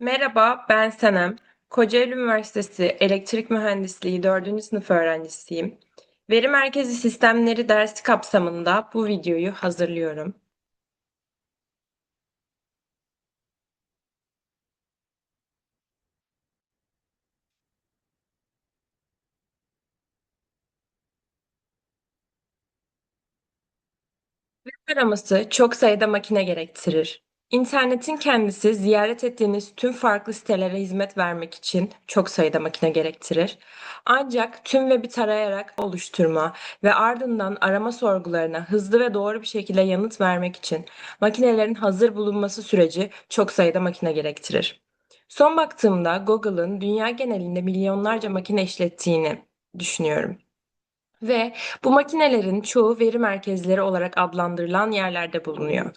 Merhaba, ben Senem. Kocaeli Üniversitesi Elektrik Mühendisliği 4. sınıf öğrencisiyim. Veri merkezi sistemleri dersi kapsamında bu videoyu hazırlıyorum. Veri araması çok sayıda makine gerektirir. İnternetin kendisi ziyaret ettiğiniz tüm farklı sitelere hizmet vermek için çok sayıda makine gerektirir. Ancak tüm web'i tarayarak oluşturma ve ardından arama sorgularına hızlı ve doğru bir şekilde yanıt vermek için makinelerin hazır bulunması süreci çok sayıda makine gerektirir. Son baktığımda Google'ın dünya genelinde milyonlarca makine işlettiğini düşünüyorum. Ve bu makinelerin çoğu veri merkezleri olarak adlandırılan yerlerde bulunuyor.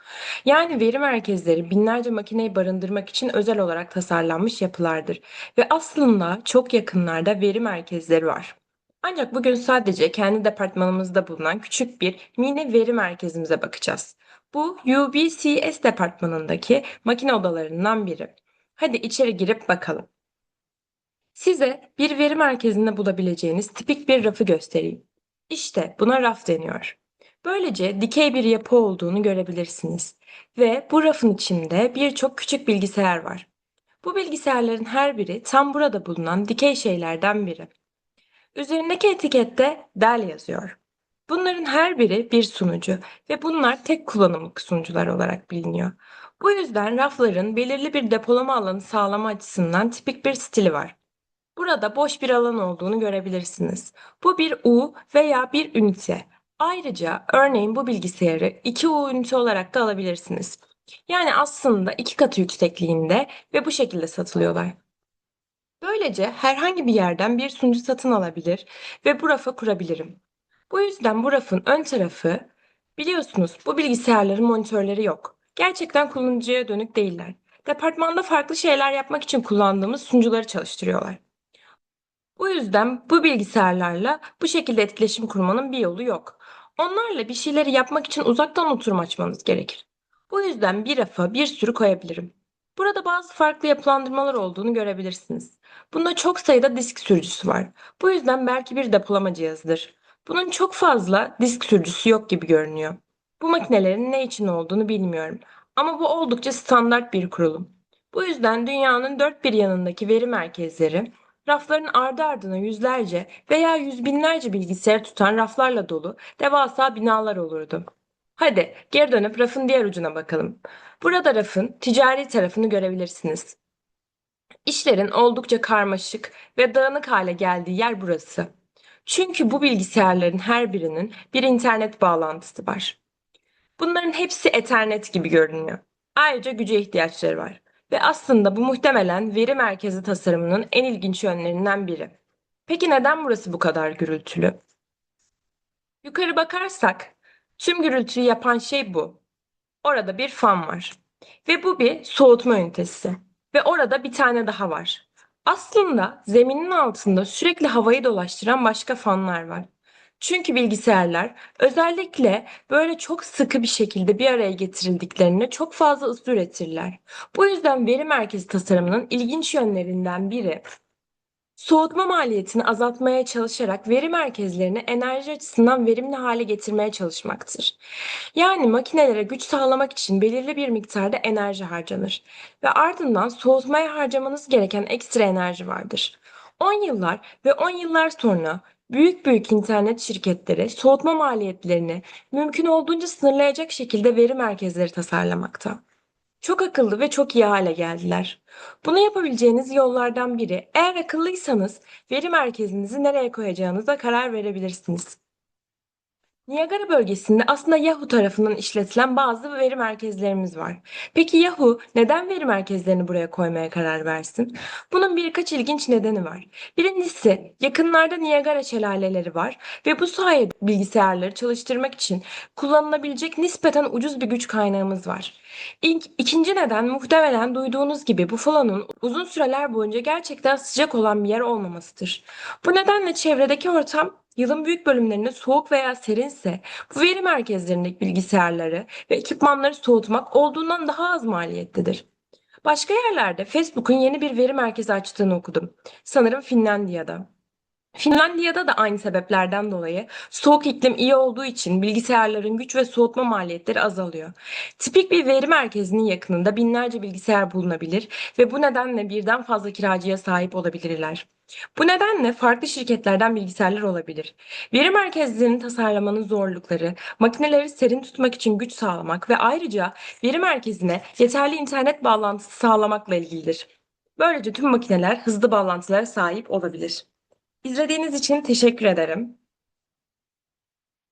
Yani veri merkezleri binlerce makineyi barındırmak için özel olarak tasarlanmış yapılardır. Ve aslında çok yakınlarda veri merkezleri var. Ancak bugün sadece kendi departmanımızda bulunan küçük bir mini veri merkezimize bakacağız. Bu UBCS departmanındaki makine odalarından biri. Hadi içeri girip bakalım. Size bir veri merkezinde bulabileceğiniz tipik bir rafı göstereyim. İşte buna raf deniyor. Böylece dikey bir yapı olduğunu görebilirsiniz ve bu rafın içinde birçok küçük bilgisayar var. Bu bilgisayarların her biri tam burada bulunan dikey şeylerden biri. Üzerindeki etikette Dell yazıyor. Bunların her biri bir sunucu ve bunlar tek kullanımlık sunucular olarak biliniyor. Bu yüzden rafların belirli bir depolama alanı sağlama açısından tipik bir stili var. Burada boş bir alan olduğunu görebilirsiniz. Bu bir U veya bir ünite. Ayrıca örneğin bu bilgisayarı 2U ünite olarak da alabilirsiniz. Yani aslında iki katı yüksekliğinde ve bu şekilde satılıyorlar. Böylece herhangi bir yerden bir sunucu satın alabilir ve bu rafa kurabilirim. Bu yüzden bu rafın ön tarafı biliyorsunuz bu bilgisayarların monitörleri yok. Gerçekten kullanıcıya dönük değiller. Departmanda farklı şeyler yapmak için kullandığımız sunucuları çalıştırıyorlar. Bu yüzden bu bilgisayarlarla bu şekilde etkileşim kurmanın bir yolu yok. Onlarla bir şeyleri yapmak için uzaktan oturum açmanız gerekir. Bu yüzden bir rafa bir sürü koyabilirim. Burada bazı farklı yapılandırmalar olduğunu görebilirsiniz. Bunda çok sayıda disk sürücüsü var. Bu yüzden belki bir depolama cihazıdır. Bunun çok fazla disk sürücüsü yok gibi görünüyor. Bu makinelerin ne için olduğunu bilmiyorum. Ama bu oldukça standart bir kurulum. Bu yüzden dünyanın dört bir yanındaki veri merkezleri Rafların ardı ardına yüzlerce veya yüz binlerce bilgisayar tutan raflarla dolu devasa binalar olurdu. Hadi geri dönüp rafın diğer ucuna bakalım. Burada rafın ticari tarafını görebilirsiniz. İşlerin oldukça karmaşık ve dağınık hale geldiği yer burası. Çünkü bu bilgisayarların her birinin bir internet bağlantısı var. Bunların hepsi Ethernet gibi görünüyor. Ayrıca güce ihtiyaçları var. Ve aslında bu muhtemelen veri merkezi tasarımının en ilginç yönlerinden biri. Peki neden burası bu kadar gürültülü? Yukarı bakarsak tüm gürültüyü yapan şey bu. Orada bir fan var. Ve bu bir soğutma ünitesi. Ve orada bir tane daha var. Aslında zeminin altında sürekli havayı dolaştıran başka fanlar var. Çünkü bilgisayarlar özellikle böyle çok sıkı bir şekilde bir araya getirildiklerinde çok fazla ısı üretirler. Bu yüzden veri merkezi tasarımının ilginç yönlerinden biri soğutma maliyetini azaltmaya çalışarak veri merkezlerini enerji açısından verimli hale getirmeye çalışmaktır. Yani makinelere güç sağlamak için belirli bir miktarda enerji harcanır ve ardından soğutmaya harcamanız gereken ekstra enerji vardır. 10 yıllar ve 10 yıllar sonra büyük büyük internet şirketleri soğutma maliyetlerini mümkün olduğunca sınırlayacak şekilde veri merkezleri tasarlamakta. Çok akıllı ve çok iyi hale geldiler. Bunu yapabileceğiniz yollardan biri, eğer akıllıysanız veri merkezinizi nereye koyacağınıza karar verebilirsiniz. Niagara bölgesinde aslında Yahoo tarafından işletilen bazı veri merkezlerimiz var. Peki Yahoo neden veri merkezlerini buraya koymaya karar versin? Bunun birkaç ilginç nedeni var. Birincisi yakınlarda Niagara şelaleleri var ve bu sayede bilgisayarları çalıştırmak için kullanılabilecek nispeten ucuz bir güç kaynağımız var. İlk, ikinci neden muhtemelen duyduğunuz gibi Buffalo'nun uzun süreler boyunca gerçekten sıcak olan bir yer olmamasıdır. Bu nedenle çevredeki ortam Yılın büyük bölümlerinde soğuk veya serinse bu veri merkezlerindeki bilgisayarları ve ekipmanları soğutmak olduğundan daha az maliyetlidir. Başka yerlerde Facebook'un yeni bir veri merkezi açtığını okudum. Sanırım Finlandiya'da. Finlandiya'da da aynı sebeplerden dolayı soğuk iklim iyi olduğu için bilgisayarların güç ve soğutma maliyetleri azalıyor. Tipik bir veri merkezinin yakınında binlerce bilgisayar bulunabilir ve bu nedenle birden fazla kiracıya sahip olabilirler. Bu nedenle farklı şirketlerden bilgisayarlar olabilir. Veri merkezlerini tasarlamanın zorlukları, makineleri serin tutmak için güç sağlamak ve ayrıca veri merkezine yeterli internet bağlantısı sağlamakla ilgilidir. Böylece tüm makineler hızlı bağlantılara sahip olabilir. İzlediğiniz için teşekkür ederim.